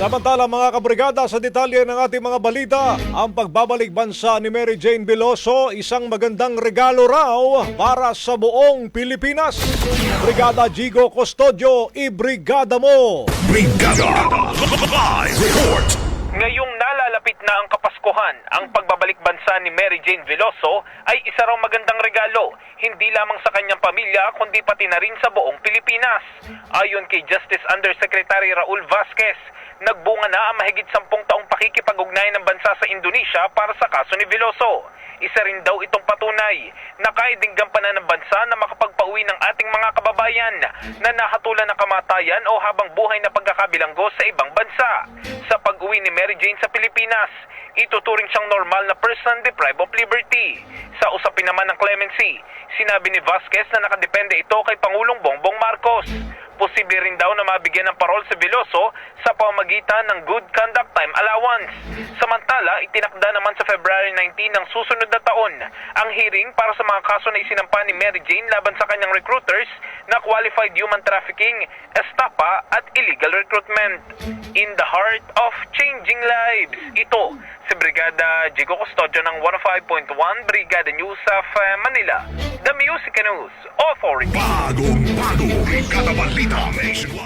Samantala mga kabrigada sa detalye ng ating mga balita, ang pagbabalik bansa ni Mary Jane Veloso isang magandang regalo raw para sa buong Pilipinas. Brigada Gigo Custodio, ibrigada mo! Brigada Live Report Ngayong nalalapit na ang Kapaskuhan, ang pagbabalik bansa ni Mary Jane Veloso ay isa raw magandang regalo, hindi lamang sa kanyang pamilya kundi pati na rin sa buong Pilipinas. Ayon kay Justice Undersecretary Raul Vasquez, nagbunga na ang mahigit sampung taong pakikipag-ugnayan ng bansa sa Indonesia para sa kaso ni Veloso. Isa rin daw itong patunay na ding gampanan ng bansa na makapagpauwi ng ating mga kababayan na nahatulan ng kamatayan o habang buhay na pagkakabilanggo sa ibang bansa. Sa pag-uwi ni Mary Jane sa Pilipinas, ituturing siyang normal na person deprived of liberty. Sa usapin naman ng clemency, sinabi ni Vasquez na nakadepende ito kay Pangulong Bongbong Marcos. Posible rin daw na mabigyan ng parol si Veloso sa pamagitan ng Good Conduct Time Allowance. Samantala, itinakda naman sa February 19 ng susunod na taon ang hearing para sa mga kaso na isinampa ni Mary Jane laban sa kanyang recruiters na qualified human trafficking, estapa at illegal recruitment. In the heart of changing lives, ito si Brigada Jigo Custodio ng 105.1 Brigada News of Manila, The Music News Authority. Bagong bago Brigada Balita Nationwide